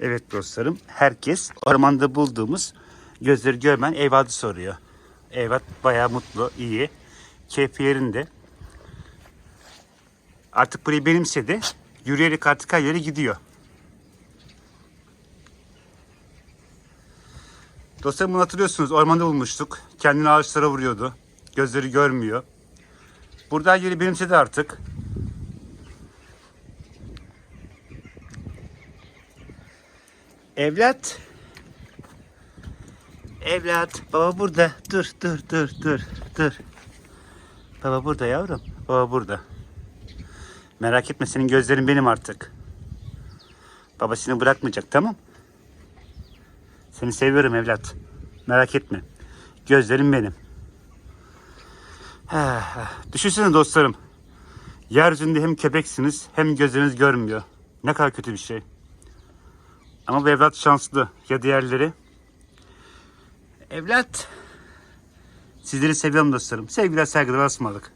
Evet dostlarım, herkes ormanda bulduğumuz gözleri görmeyen Eyvad'ı soruyor. Eyvad bayağı mutlu, iyi, keyfi yerinde. Artık burayı benimsedi. Yürüyerek artık her yere gidiyor. Dostlarım bunu hatırlıyorsunuz. Ormanda bulmuştuk. Kendini ağaçlara vuruyordu. Gözleri görmüyor. Burada her yeri benimsedi artık. Evlat. Evlat. Baba burada. Dur, dur, dur, dur, dur. Baba burada yavrum. Baba burada. Merak etme senin gözlerin benim artık. Baba seni bırakmayacak tamam? Seni seviyorum evlat. Merak etme. Gözlerim benim. Düşünsene dostlarım. Yeryüzünde hem köpeksiniz hem gözleriniz görmüyor. Ne kadar kötü bir şey. Ama bu evlat şanslı. Ya diğerleri? Evlat. Sizleri seviyorum dostlarım. Sevgiler saygılar asmalık.